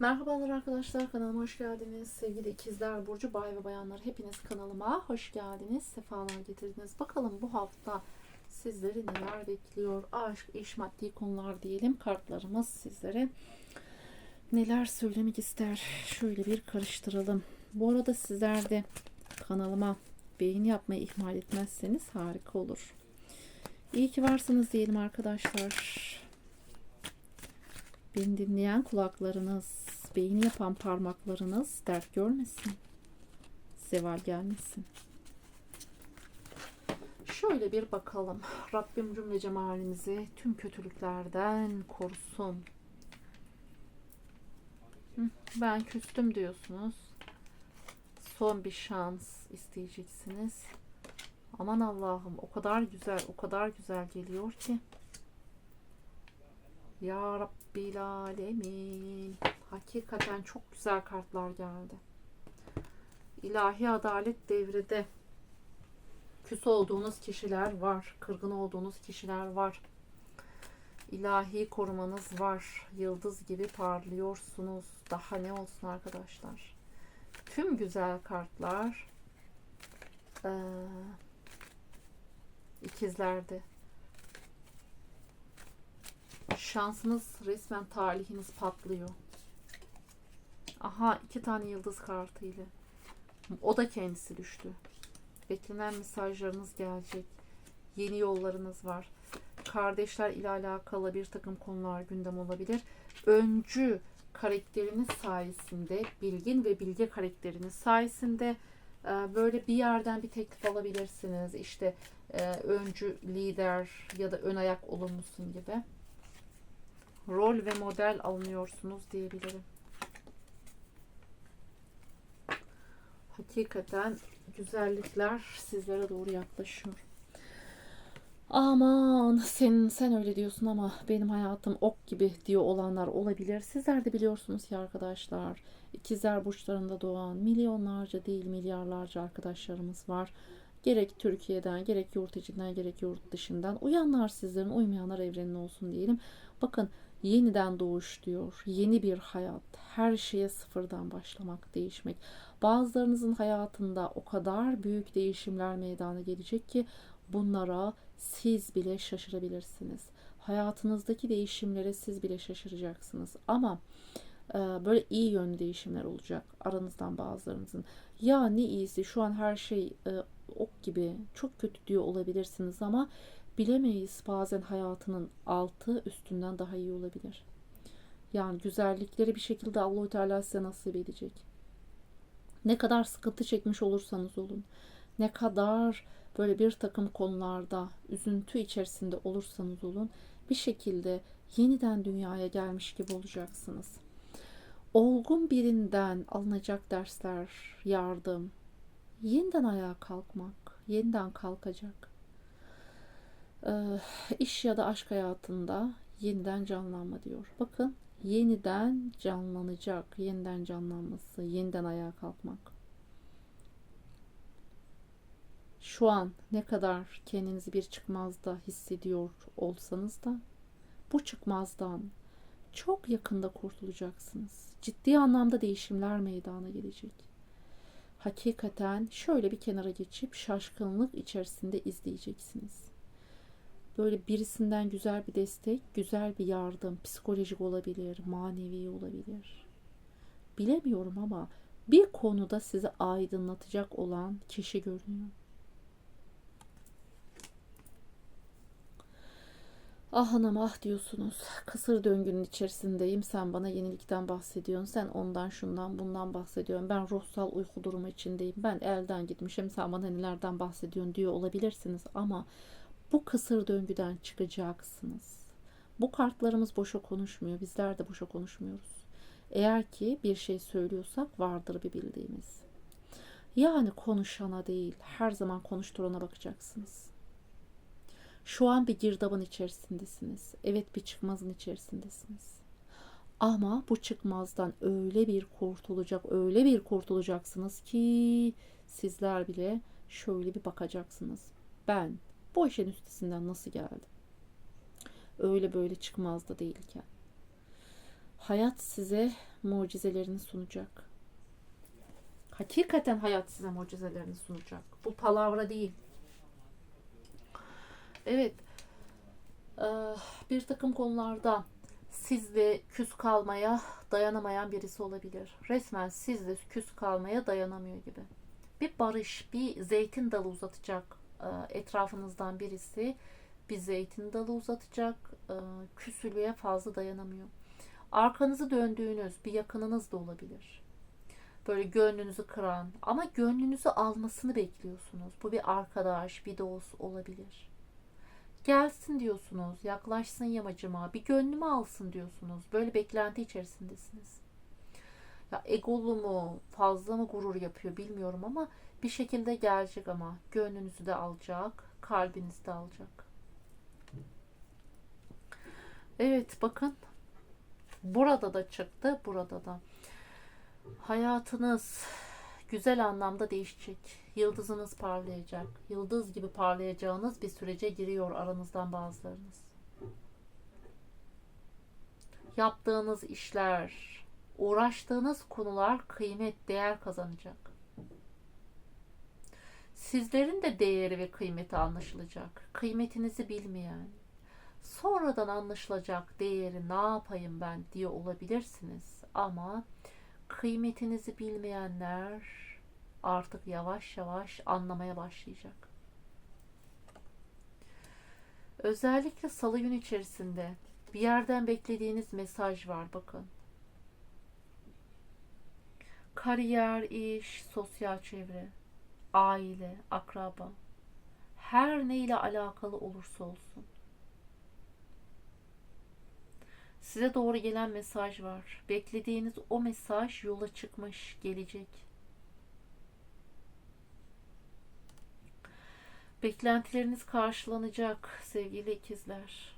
Merhabalar arkadaşlar kanalıma hoş geldiniz. Sevgili ikizler burcu bay ve bayanlar hepiniz kanalıma hoş geldiniz. Sefalar getirdiniz. Bakalım bu hafta sizleri neler bekliyor? Aşk, iş, maddi konular diyelim. Kartlarımız sizlere neler söylemek ister? Şöyle bir karıştıralım. Bu arada sizler de kanalıma beğeni yapmayı ihmal etmezseniz harika olur. İyi ki varsınız diyelim arkadaşlar. Beni dinleyen kulaklarınız, beyin yapan parmaklarınız dert görmesin. Zeval gelmesin. Şöyle bir bakalım. Rabbim cümle cemalimizi tüm kötülüklerden korusun. Ben küstüm diyorsunuz. Son bir şans isteyeceksiniz. Aman Allah'ım o kadar güzel, o kadar güzel geliyor ki. Ya Rabbil Alemin. Hakikaten çok güzel kartlar geldi. İlahi adalet devrede. Küs olduğunuz kişiler var. Kırgın olduğunuz kişiler var. İlahi korumanız var. Yıldız gibi parlıyorsunuz. Daha ne olsun arkadaşlar. Tüm güzel kartlar eee, ikizlerde. Şansınız resmen talihiniz patlıyor. Aha iki tane yıldız kartıyla. O da kendisi düştü. Beklenen mesajlarınız gelecek. Yeni yollarınız var. Kardeşler ile alakalı bir takım konular gündem olabilir. Öncü karakteriniz sayesinde, bilgin ve bilge karakteriniz sayesinde e, böyle bir yerden bir teklif alabilirsiniz. İşte e, öncü lider ya da ön ayak olumlusun gibi rol ve model alınıyorsunuz diyebilirim. Hakikaten güzellikler sizlere doğru yaklaşıyor. Aman sen sen öyle diyorsun ama benim hayatım ok gibi diyor olanlar olabilir. Sizler de biliyorsunuz ki arkadaşlar ikizler burçlarında doğan milyonlarca değil milyarlarca arkadaşlarımız var. Gerek Türkiye'den gerek yurt içinden gerek yurt dışından uyanlar sizlerin uymayanlar evrenin olsun diyelim. Bakın yeniden doğuş diyor. Yeni bir hayat. Her şeye sıfırdan başlamak, değişmek. Bazılarınızın hayatında o kadar büyük değişimler meydana gelecek ki bunlara siz bile şaşırabilirsiniz. Hayatınızdaki değişimlere siz bile şaşıracaksınız. Ama e, böyle iyi yönlü değişimler olacak aranızdan bazılarınızın. Ya ne iyisi şu an her şey e, ok gibi çok kötü diyor olabilirsiniz ama bilemeyiz bazen hayatının altı üstünden daha iyi olabilir. Yani güzellikleri bir şekilde Allahu Teala size nasip edecek. Ne kadar sıkıntı çekmiş olursanız olun, ne kadar böyle bir takım konularda üzüntü içerisinde olursanız olun, bir şekilde yeniden dünyaya gelmiş gibi olacaksınız. Olgun birinden alınacak dersler, yardım, yeniden ayağa kalkmak, yeniden kalkacak iş ya da aşk hayatında yeniden canlanma diyor. Bakın yeniden canlanacak, yeniden canlanması, yeniden ayağa kalkmak. Şu an ne kadar kendinizi bir çıkmazda hissediyor olsanız da bu çıkmazdan çok yakında kurtulacaksınız. Ciddi anlamda değişimler meydana gelecek. Hakikaten şöyle bir kenara geçip şaşkınlık içerisinde izleyeceksiniz böyle birisinden güzel bir destek, güzel bir yardım, psikolojik olabilir, manevi olabilir. Bilemiyorum ama bir konuda sizi aydınlatacak olan kişi görünüyor. Ah hanım ah diyorsunuz. Kısır döngünün içerisindeyim. Sen bana yenilikten bahsediyorsun. Sen ondan şundan bundan bahsediyorsun. Ben ruhsal uyku durumu içindeyim. Ben elden gitmişim. Sen bana nelerden bahsediyorsun diyor olabilirsiniz. Ama bu kısır döngüden çıkacaksınız. Bu kartlarımız boşa konuşmuyor. Bizler de boşa konuşmuyoruz. Eğer ki bir şey söylüyorsak vardır bir bildiğimiz. Yani konuşana değil, her zaman konuşturana bakacaksınız. Şu an bir girdabın içerisindesiniz. Evet bir çıkmazın içerisindesiniz. Ama bu çıkmazdan öyle bir kurtulacak, öyle bir kurtulacaksınız ki sizler bile şöyle bir bakacaksınız. Ben bu işin üstesinden nasıl geldim? Öyle böyle çıkmaz da değilken. Hayat size mucizelerini sunacak. Hakikaten hayat size mucizelerini sunacak. Bu palavra değil. Evet. Ee, Bir takım konularda sizle küs kalmaya dayanamayan birisi olabilir. Resmen sizle küs kalmaya dayanamıyor gibi. Bir barış, bir zeytin dalı uzatacak etrafınızdan birisi bir zeytin dalı uzatacak. e, Küsülüğe fazla dayanamıyor. Arkanızı döndüğünüz bir yakınınız da olabilir. Böyle gönlünüzü kıran ama gönlünüzü almasını bekliyorsunuz. Bu bir arkadaş, bir dost olabilir. Gelsin diyorsunuz, yaklaşsın yamacıma, bir gönlümü alsın diyorsunuz. Böyle beklenti içerisindesiniz. Ya egolu mu, fazla mı gurur yapıyor bilmiyorum ama bir şekilde gelecek ama gönlünüzü de alacak, kalbinizi de alacak. Evet bakın burada da çıktı, burada da. Hayatınız güzel anlamda değişecek. Yıldızınız parlayacak. Yıldız gibi parlayacağınız bir sürece giriyor aranızdan bazılarınız. Yaptığınız işler, uğraştığınız konular kıymet, değer kazanacak. Sizlerin de değeri ve kıymeti anlaşılacak. Kıymetinizi bilmeyen, sonradan anlaşılacak değeri ne yapayım ben diye olabilirsiniz. Ama kıymetinizi bilmeyenler artık yavaş yavaş anlamaya başlayacak. Özellikle salı gün içerisinde bir yerden beklediğiniz mesaj var bakın. Kariyer, iş, sosyal çevre, aile, akraba her neyle alakalı olursa olsun Size doğru gelen mesaj var. Beklediğiniz o mesaj yola çıkmış, gelecek. Beklentileriniz karşılanacak sevgili ikizler.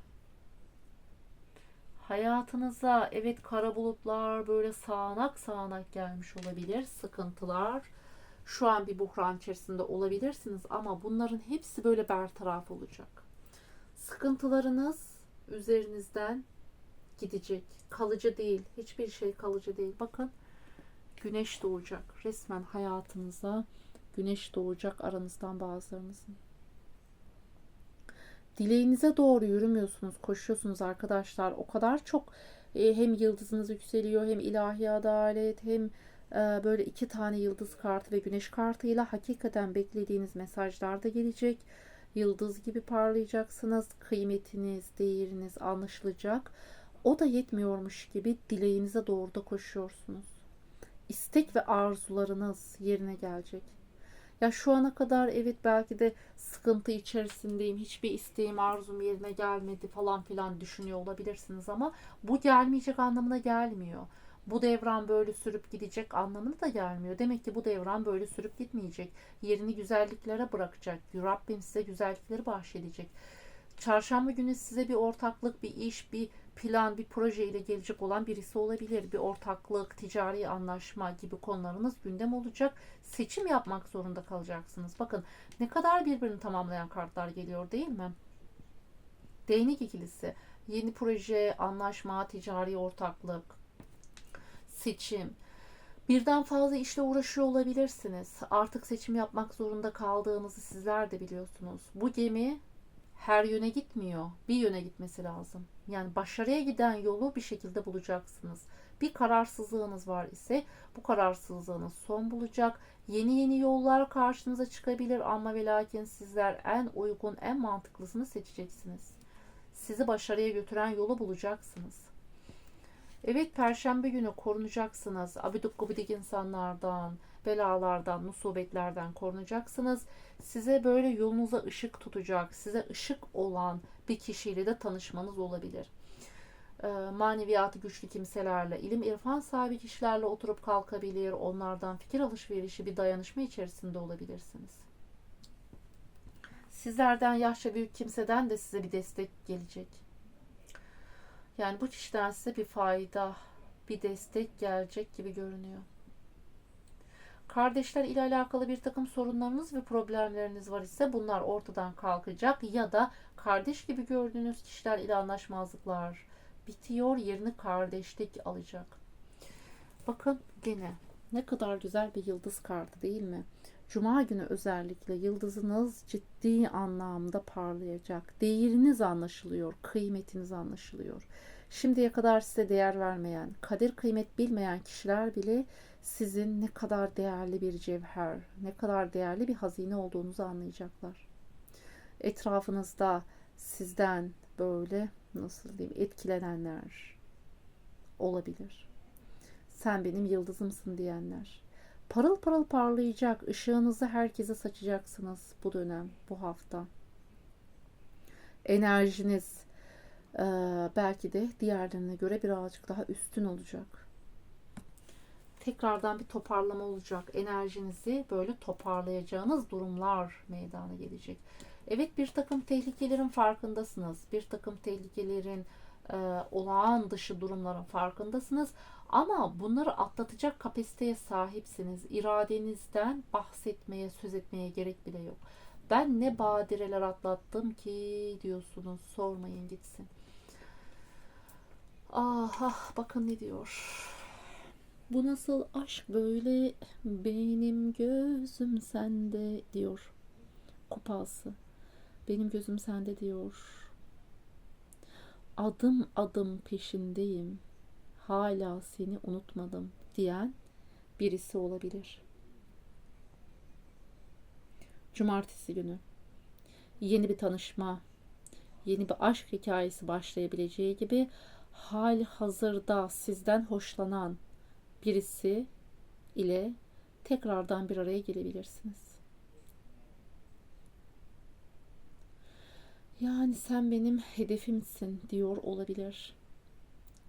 Hayatınıza evet kara bulutlar böyle sağanak sağanak gelmiş olabilir. Sıkıntılar. Şu an bir buhran içerisinde olabilirsiniz ama bunların hepsi böyle bertaraf olacak. Sıkıntılarınız üzerinizden gidecek. Kalıcı değil. Hiçbir şey kalıcı değil. Bakın güneş doğacak. Resmen hayatınıza güneş doğacak aranızdan bazılarınızın. Dileğinize doğru yürümüyorsunuz, koşuyorsunuz arkadaşlar. O kadar çok e, hem yıldızınız yükseliyor hem ilahi adalet hem e, böyle iki tane yıldız kartı ve güneş kartıyla hakikaten beklediğiniz mesajlar da gelecek. Yıldız gibi parlayacaksınız. Kıymetiniz, değeriniz anlaşılacak. O da yetmiyormuş gibi dileğinize doğru da koşuyorsunuz. İstek ve arzularınız yerine gelecek. Ya şu ana kadar evet belki de sıkıntı içerisindeyim. Hiçbir isteğim, arzum yerine gelmedi falan filan düşünüyor olabilirsiniz ama bu gelmeyecek anlamına gelmiyor. Bu devran böyle sürüp gidecek anlamına da gelmiyor. Demek ki bu devran böyle sürüp gitmeyecek. Yerini güzelliklere bırakacak. Rabbim size güzellikleri bahşedecek. Çarşamba günü size bir ortaklık, bir iş, bir plan, bir proje ile gelecek olan birisi olabilir. Bir ortaklık, ticari anlaşma gibi konularınız gündem olacak. Seçim yapmak zorunda kalacaksınız. Bakın ne kadar birbirini tamamlayan kartlar geliyor değil mi? Değnek ikilisi, yeni proje, anlaşma, ticari ortaklık, seçim. Birden fazla işle uğraşıyor olabilirsiniz. Artık seçim yapmak zorunda kaldığınızı sizler de biliyorsunuz. Bu gemi her yöne gitmiyor. Bir yöne gitmesi lazım. Yani başarıya giden yolu bir şekilde bulacaksınız. Bir kararsızlığınız var ise bu kararsızlığınız son bulacak. Yeni yeni yollar karşınıza çıkabilir ama ve lakin sizler en uygun, en mantıklısını seçeceksiniz. Sizi başarıya götüren yolu bulacaksınız. Evet perşembe günü korunacaksınız. Abidik gubidik insanlardan, belalardan, musibetlerden korunacaksınız. Size böyle yolunuza ışık tutacak, size ışık olan bir kişiyle de tanışmanız olabilir. Ee, maneviyatı güçlü kimselerle, ilim irfan sahibi kişilerle oturup kalkabilir, onlardan fikir alışverişi bir dayanışma içerisinde olabilirsiniz. Sizlerden yaşça büyük kimseden de size bir destek gelecek. Yani bu kişiden size bir fayda, bir destek gelecek gibi görünüyor. Kardeşler ile alakalı bir takım sorunlarınız ve problemleriniz var ise bunlar ortadan kalkacak ya da kardeş gibi gördüğünüz kişiler ile anlaşmazlıklar, bitiyor. Yerini kardeşlik alacak. Bakın gene ne kadar güzel bir yıldız kartı değil mi? Cuma günü özellikle yıldızınız ciddi anlamda parlayacak. Değeriniz anlaşılıyor, kıymetiniz anlaşılıyor. Şimdiye kadar size değer vermeyen, kadir kıymet bilmeyen kişiler bile sizin ne kadar değerli bir cevher, ne kadar değerli bir hazine olduğunuzu anlayacaklar. Etrafınızda sizden böyle nasıl diyeyim etkilenenler olabilir. Sen benim yıldızımsın diyenler. Parıl parıl parlayacak ışığınızı herkese saçacaksınız bu dönem, bu hafta. Enerjiniz e, belki de diğerlerine göre birazcık daha üstün olacak. Tekrardan bir toparlama olacak. Enerjinizi böyle toparlayacağınız durumlar meydana gelecek. Evet bir takım tehlikelerin farkındasınız. Bir takım tehlikelerin e, olağan dışı durumların farkındasınız. Ama bunları atlatacak kapasiteye sahipsiniz. İradenizden bahsetmeye, söz etmeye gerek bile yok. Ben ne badireler atlattım ki diyorsunuz. Sormayın gitsin. Ah, ah bakın ne diyor. Bu nasıl aşk böyle benim gözüm sende diyor. Kupası. Benim gözüm sende diyor. Adım adım peşindeyim. Hala seni unutmadım diyen birisi olabilir. Cumartesi günü yeni bir tanışma, yeni bir aşk hikayesi başlayabileceği gibi hali hazırda sizden hoşlanan birisi ile tekrardan bir araya gelebilirsiniz. Yani sen benim hedefimsin diyor olabilir.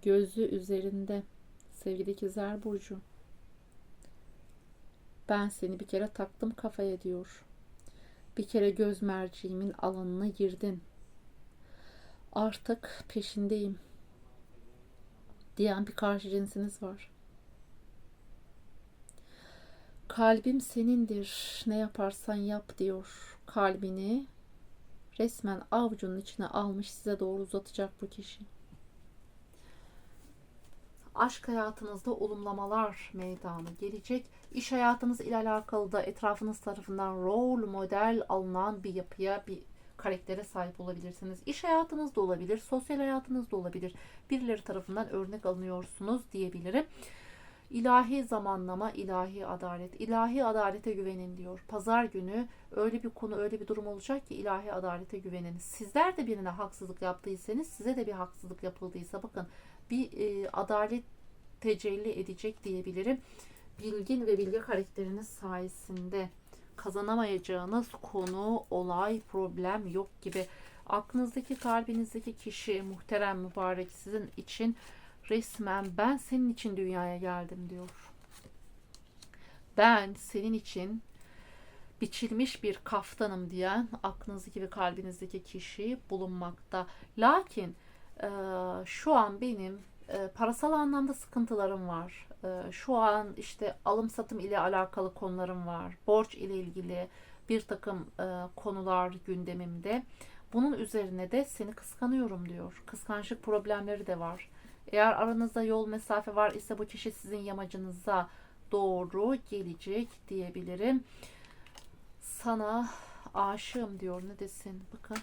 Gözü üzerinde sevgili ikizler burcu. Ben seni bir kere taktım kafaya diyor. Bir kere göz merceğimin alanına girdin. Artık peşindeyim diyen bir karşı cinsiniz var. Kalbim senindir. Ne yaparsan yap diyor. Kalbini resmen avucunun içine almış size doğru uzatacak bu kişi. Aşk hayatınızda olumlamalar meydana gelecek. İş hayatınız ile alakalı da etrafınız tarafından rol model alınan bir yapıya, bir karaktere sahip olabilirsiniz. İş hayatınızda olabilir, sosyal hayatınızda olabilir. Birileri tarafından örnek alınıyorsunuz diyebilirim. İlahi zamanlama, ilahi adalet. İlahi adalete güvenin diyor. Pazar günü öyle bir konu, öyle bir durum olacak ki ilahi adalete güvenin. Sizler de birine haksızlık yaptıysanız, size de bir haksızlık yapıldıysa bakın bir e, adalet tecelli edecek diyebilirim. Bilgin ve bilgi karakteriniz sayesinde kazanamayacağınız konu, olay, problem yok gibi. Aklınızdaki, kalbinizdeki kişi muhterem mübarek sizin için resmen ben senin için dünyaya geldim diyor. Ben senin için biçilmiş bir kaftanım diyen aklınızdaki ve kalbinizdeki kişi bulunmakta. Lakin e, şu an benim e, parasal anlamda sıkıntılarım var. E, şu an işte alım satım ile alakalı konularım var. Borç ile ilgili bir takım e, konular gündemimde. Bunun üzerine de seni kıskanıyorum diyor. Kıskançlık problemleri de var. Eğer aranızda yol mesafe var ise bu kişi sizin yamacınıza doğru gelecek diyebilirim. Sana aşığım diyor. Ne desin? Bakın.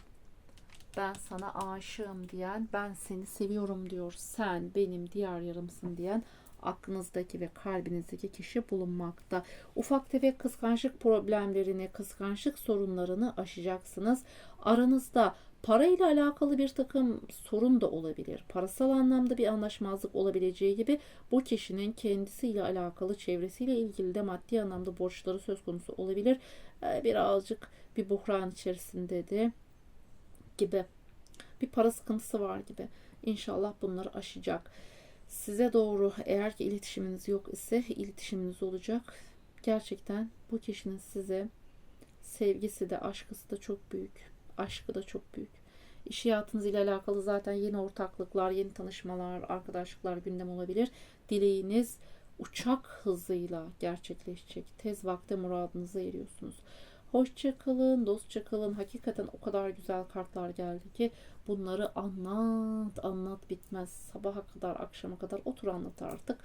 Ben sana aşığım diyen, ben seni seviyorum diyor. Sen benim diğer yarımsın diyen aklınızdaki ve kalbinizdeki kişi bulunmakta. Ufak tefek kıskançlık problemlerini, kıskançlık sorunlarını aşacaksınız. Aranızda Parayla alakalı bir takım sorun da olabilir. Parasal anlamda bir anlaşmazlık olabileceği gibi bu kişinin kendisiyle alakalı, çevresiyle ilgili de maddi anlamda borçları söz konusu olabilir. Ee, birazcık bir buhran içerisinde de gibi. Bir para sıkıntısı var gibi. İnşallah bunları aşacak. Size doğru eğer ki iletişiminiz yok ise iletişiminiz olacak. Gerçekten bu kişinin size sevgisi de aşkısı da çok büyük aşkı da çok büyük. İş hayatınız ile alakalı zaten yeni ortaklıklar, yeni tanışmalar, arkadaşlıklar gündem olabilir. Dileğiniz uçak hızıyla gerçekleşecek. Tez vakte muradınıza eriyorsunuz. Hoşça kalın, dostça kalın. Hakikaten o kadar güzel kartlar geldi ki bunları anlat, anlat bitmez. Sabaha kadar, akşama kadar otur anlat artık.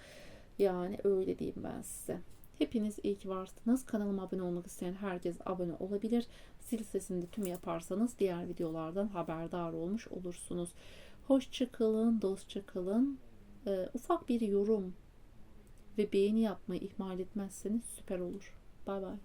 Yani öyle diyeyim ben size. Hepiniz iyi ki varsınız. Kanalıma abone olmak isteyen herkes abone olabilir. Sil sesini de tüm yaparsanız diğer videolardan haberdar olmuş olursunuz. Hoşça kalın, dostça kalın. Ee, ufak bir yorum ve beğeni yapmayı ihmal etmezseniz süper olur. Bay bay.